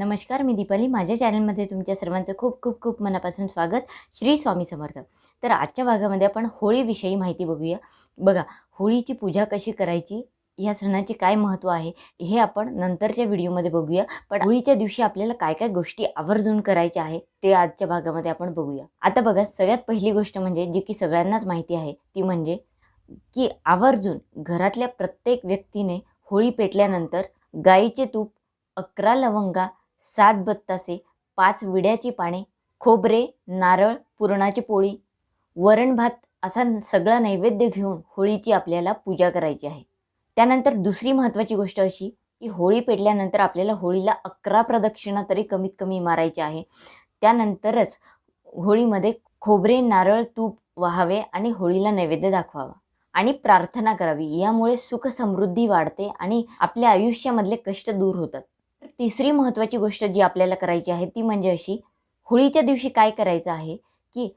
नमस्कार मी दीपाली. माझ्या चॅनलमध्ये तुमच्या सर्वांचं खूप खूप खूप मनापासून स्वागत. श्री स्वामी समर्थ. तर आजच्या भागामध्ये आपण होळीविषयी माहिती बघूया. बघा होळीची पूजा कशी करायची? या सणाचे काय महत्त्व आहे? हे आपण नंतरच्या व्हिडिओमध्ये बघूया. पण होळीच्या दिवशी आपल्याला काय काय गोष्टी आवर्जून करायच्या आहे ते आजच्या भागामध्ये आपण बघूया. आता बघा सगळ्यात पहिली गोष्ट म्हणजे जी की सगळ्यांनाच माहिती आहे ती म्हणजे की आवर्जून घरातल्या प्रत्येक व्यक्तीने होळी पेटल्यानंतर गाईचे तूप अकरा लवंगा सात बत्तासे पाच विड्याची पाने खोबरे नारळ पुरणाची पोळी वरण भात असा सगळा नैवेद्य घेऊन होळीची आपल्याला पूजा करायची आहे. त्यानंतर दुसरी महत्त्वाची गोष्ट अशी की होळी पेटल्यानंतर आपल्याला होळीला अकरा प्रदक्षिणा तरी कमीत कमी मारायची आहे. त्यानंतरच होळीमध्ये खोबरे नारळ तूप वाहावे आणि होळीला नैवेद्य दाखवावा आणि प्रार्थना करावी. यामुळे सुख समृद्धी वाढते आणि आपल्या आयुष्यामधले कष्ट दूर होतात. तर तिसरी महत्त्वाची गोष्ट जी आपल्याला करायची आहे ती म्हणजे अशी होळीच्या दिवशी काय करायचं आहे की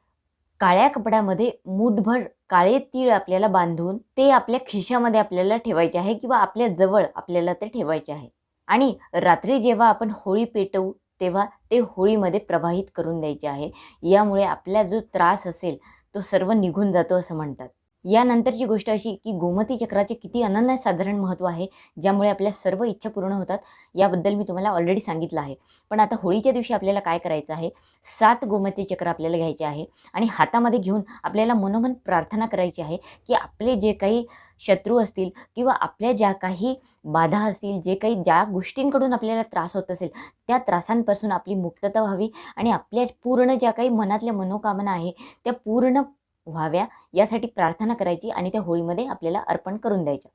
काळ्या कपड्यामध्ये मूठभर काळे तीळ आपल्याला बांधून ते आपल्या खिशामध्ये आपल्याला ठेवायचे आहे किंवा आपल्या जवळ आपल्याला ते ठेवायचे आहे. आणि रात्री जेव्हा आपण होळी पेटवू तेव्हा ते होळीमध्ये प्रवाहित करून द्यायचे आहे. यामुळे आपला जो त्रास असेल तो सर्व निघून जातो असं म्हणतात. यानंतरची गोष्ट अशी की गोमती चक्राचे किती अनन्यसाधारण महत्त्व आहे ज्यामुळे आपल्या सर्व इच्छा पूर्ण होतात याबद्दल मी तुम्हाला ऑलरेडी सांगितलं आहे. पण आता होळीच्या दिवशी आपल्याला काय करायचं आहे? सात गोमती चक्र आपल्याला घ्यायचे आहे आणि हातामध्ये घेऊन आपल्याला मनोमन प्रार्थना करायची आहे की आपले जे काही शत्रू असतील किंवा आपल्या ज्या काही बाधा असतील जे काही ज्या गोष्टींकडून आपल्याला त्रास होत असेल त्या त्रासांपासून आपली मुक्तता व्हावी आणि आपल्या पूर्ण ज्या काही मनातल्या मनोकामना आहे त्या पूर्ण व्हाव्या यासाठी प्रार्थना करायची आणि त्या होळीमध्ये आपल्याला अर्पण करून द्यायच्या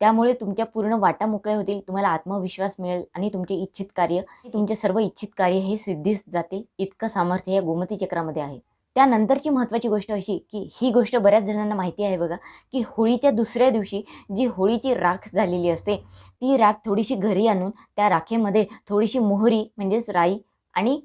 त्यामुळे तुमच्या पूर्ण वाटा मोकळ्या होतील तुम्हाला आत्मविश्वास मिळेल आणि तुमचे इच्छित कार्य तुमचे सर्व इच्छित कार्य हे सिद्धीस जातील इतकं सामर्थ्य या गोमती चक्रामध्ये आहे. त्यानंतरची महत्त्वाची गोष्ट अशी की ही गोष्ट बऱ्याच जणांना माहिती आहे बघा की होळीच्या दुसऱ्या दिवशी जी होळीची राख झालेली असते ती राख थोडीशी घरी आणून त्या राखेमध्ये थोडीशी मोहरी म्हणजेच राई आणि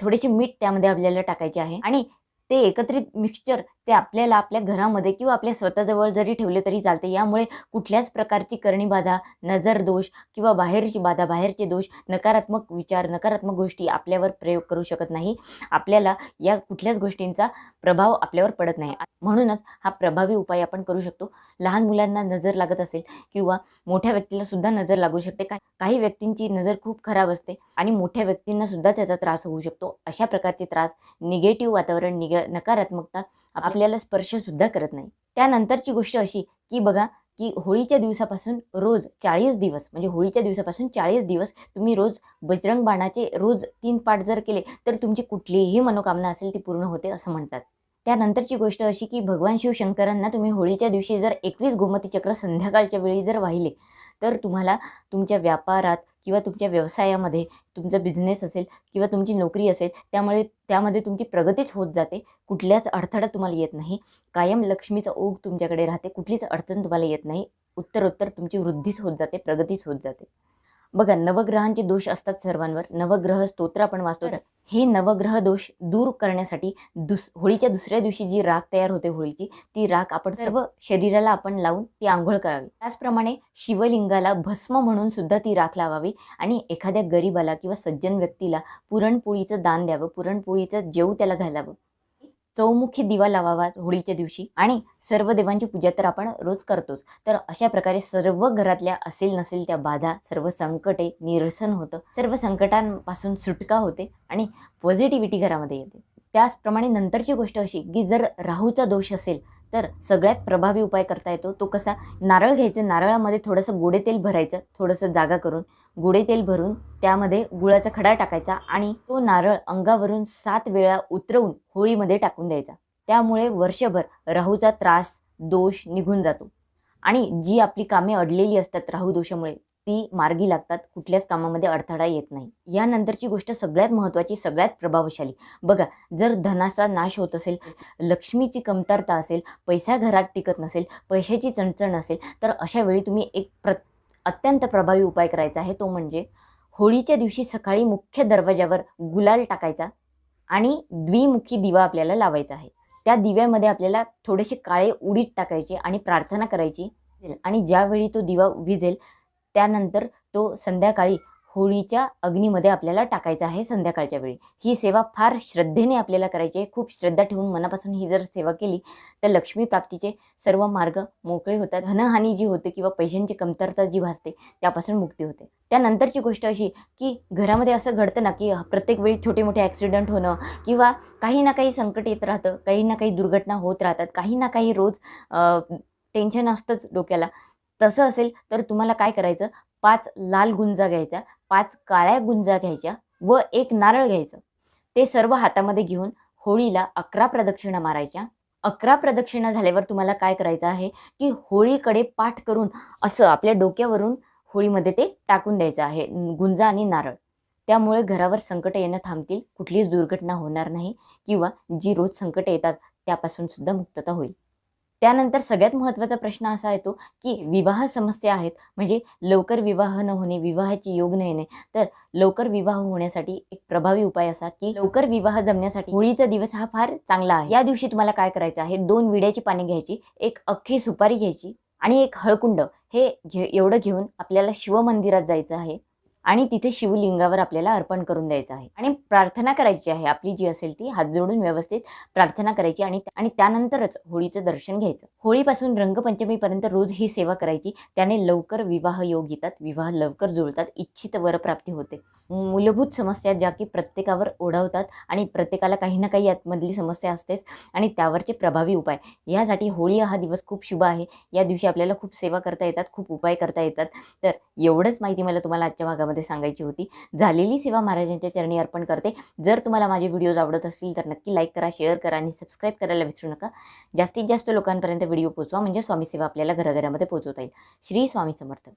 थोडेसे मीठ त्यामध्ये आपल्याला टाकायचे आहे आणि ते एकत्रित मिक्सचर ते आपल्याला आपल्या घरामध्ये किंवा आपल्या स्वतःजवळ जरी ठेवले तरी चालते. यामुळे कुठल्याच प्रकारची करणी बाधा नजर दोष किंवा बाहेरची बाधा बाहेरचे दोष नकारात्मक विचार नकारात्मक गोष्टी आपल्यावर प्रयोग करू शकत नाही. आपल्याला या कुठल्याच गोष्टींचा प्रभाव आपल्यावर पडत नाही. म्हणूनच हा प्रभावी उपाय आपण करू शकतो. लहान मुलांना नजर लागत असेल किंवा मोठ्या व्यक्तीला सुद्धा नजर लागू शकते. का काही व्यक्तींची नजर खूप खराब असते आणि मोठ्या व्यक्तींना सुद्धा त्याचा त्रास होऊ शकतो. अशा प्रकारचे त्रास निगेटिव्ह वातावरण निग नकारात्मकता आपल्याला स्पर्शसुद्धा करत नाही. त्यानंतरची गोष्ट अशी की बघा की होळीच्या दिवसापासून रोज चाळीस दिवस म्हणजे होळीच्या दिवसापासून चाळीस दिवस तुम्ही रोज बजरंग बाणाचे रोज तीन पाठ जर केले तर तुमची कुठलीही मनोकामना असेल ती पूर्ण होते असं म्हणतात. त्यानंतरची गोष्ट अशी की भगवान शिवशंकरांना तुम्ही होळीच्या दिवशी जर एकवीस गोमती चक्र संध्याकाळच्या वेळी जर वाहिले तर तुम्हाला तुमच्या व्यापारात किंवा तुमच्या व्यवसायामध्ये तुमचा बिझनेस असेल किंवा तुमची नोकरी असेल त्यामुळे त्यामध्ये तुमची प्रगतीच होत जाते. कुठल्याच अडथळा तुम्हाला येत नाही. कायम लक्ष्मीचा ओघ तुमच्याकडे राहते. कुठलीच अडचण तुम्हाला येत नाही. उत्तरोत्तर तुमची वृद्धीच होत जाते प्रगतीच होत जाते. बघा नवग्रहांचे दोष असतात सर्वांवर. नवग्रह स्तोत्र आपण वाचतो. हे नवग्रह दोष दूर करण्यासाठी दुस होळीच्या दुसऱ्या दिवशी जी राख तयार होते होळीची ती राख आपण सर्व शरीराला आपण लावून ती आंघोळ करावी. त्याचप्रमाणे शिवलिंगाला भस्म म्हणून सुद्धा ती राख लावावी आणि एखाद्या गरीबाला किंवा सज्जन व्यक्तीला पुरणपोळीचं दान द्यावं पुरणपोळीचं जेव त्याला घालावं. चौमुखी दिवा लावावा होळीच्या दिवशी आणि सर्व देवांची पूजा तर आपण रोज करतोच. तर अशा प्रकारे सर्व घरातल्या असेल नसेल त्या बाधा सर्व संकटे निरसन होतं. सर्व संकटांपासून सुटका होते आणि पॉझिटिव्हिटी घरामध्ये येते. त्याचप्रमाणे नंतरची गोष्ट अशी की जर राहूचा दोष असेल तर सगळ्यात प्रभावी उपाय करता येतो. तो कसा? नारळ घ्यायचं नारळामध्ये थोडंसं गोडे तेल भरायचं थोडंसं जागा करून गोडे तेल भरून त्यामध्ये गुळाचा खडा टाकायचा आणि तो नारळ अंगावरून सात वेळा उतरवून होळीमध्ये टाकून द्यायचा. त्यामुळे वर्षभर राहूचा त्रास दोष निघून जातो. आणि जी आपली कामे अडलेली असतात राहू दोषामुळे ती मार्गी लागतात कुठल्याच कामामध्ये अडथळा येत नाही. यानंतरची गोष्ट सगळ्यात महत्त्वाची सगळ्यात प्रभावशाली. बघा जर धनाचा नाश होत असेल लक्ष्मीची कमतरता असेल पैसा घरात टिकत नसेल पैशाची चणचण असेल तर अशा वेळी तुम्ही एक प्र अत्यंत प्रभावी उपाय करायचा आहे तो म्हणजे होळीच्या दिवशी सकाळी मुख्य दरवाजावर गुलाल टाकायचा आणि द्विमुखी दिवा आपल्याला लावायचा आहे. त्या दिव्यामध्ये आपल्याला थोडेसे काळे उडीत टाकायचे आणि प्रार्थना करायची. आणि ज्यावेळी तो दिवा विजेल त्यानंतर तो संध्याकाळी होळीच्या अग्नीमध्ये आपल्याला टाकायचं आहे संध्याकाळच्या वेळी. ही सेवा फार श्रद्धेने आपल्याला करायची आहे. खूप श्रद्धा ठेवून मनापासून ही जर सेवा केली तर लक्ष्मी प्राप्तीचे सर्व मार्ग मोकळे होतात. धनहानी जी होते किंवा पैशांची कमतरता जी भासते त्यापासून मुक्ती होते. त्यानंतरची गोष्ट अशी की घरामध्ये असं घडतं ना की प्रत्येक वेळी छोटे मोठे ॲक्सिडेंट होणं किंवा काही ना काही संकट येत राहतं काही ना काही दुर्घटना होत राहतात काही ना काही रोज टेन्शन असतंच डोक्याला. तसं असेल तर तुम्हाला काय करायचं? पाच लाल गुंजा घ्यायचा पाच काळ्या गुंजा घ्यायच्या व एक नारळ घ्यायचं. ते सर्व हातामध्ये घेऊन होळीला अकरा प्रदक्षिणा मारायच्या. अकरा प्रदक्षिणा झाल्यावर तुम्हाला काय करायचं आहे की होळीकडे पाठ करून असं आपल्या डोक्यावरून होळीमध्ये ते टाकून द्यायचं आहे गुंजा आणि नारळ. त्यामुळे घरावर संकट येणं थांबतील कुठलीच दुर्घटना होणार नाही किंवा जी रोज संकट येतात त्यापासून सुद्धा मुक्तता होईल. त्यानंतर सगळ्यात महत्त्वाचा प्रश्न असा येतो की विवाह समस्या आहेत. म्हणजे लवकर विवाह न होणे विवाहाची योग न येणे. तर लवकर विवाह होण्यासाठी एक प्रभावी उपाय असा की लवकर विवाह जमण्यासाठी होळीचा दिवस हा फार चांगला आहे. या दिवशी तुम्हाला काय करायचं आहे? दोन विड्याची पाने घ्यायची एक अख्खी सुपारी घ्यायची आणि एक हळकुंड. हे घे एवढं घेऊन आपल्याला शिवमंदिरात जायचं आहे. आणि तिथे शिवलिंगावर आपल्याला अर्पण करून द्यायचं आहे. आणि प्रार्थना करायची आहे. आपली जी असेल ती हात जोडून व्यवस्थित प्रार्थना करायची आणि आणि त्यानंतरच होळीचं दर्शन घ्यायचं. होळीपासून रंगपंचमीपर्यंत रोज ही सेवा करायची. त्याने लवकर विवाह योग येतात. विवाह लवकर जुळतात. इच्छित वरप्राप्ती होते. मूलभूत समस्या ज्या की प्रत्येकावर ओढवतात आणि प्रत्येकाला काही ना काही यातमधली समस्या असतेच आणि त्यावरचे प्रभावी उपाय. यासाठी होळी हा दिवस खूप शुभ आहे. या दिवशी आपल्याला खूप सेवा करता येतात. खूप उपाय करता येतात. तर एवढंच माहिती मला तुम्हाला आजच्या भागामध्ये सांगायची होती. झालेली सेवा महाराजांच्या चरणी अर्पण करते. जर तुम्हाला माझे व्हिडिओज आवडत असतील तर नक्की लाईक करा शेअर करा आणि सबस्क्राईब करायला विसरू नका. जास्तीत जास्त लोकांपर्यंत व्हिडिओ पोचवा म्हणजे स्वामी सेवा आपल्याला घराघरामध्ये पोचवता येईल. श्री स्वामी समर्थ.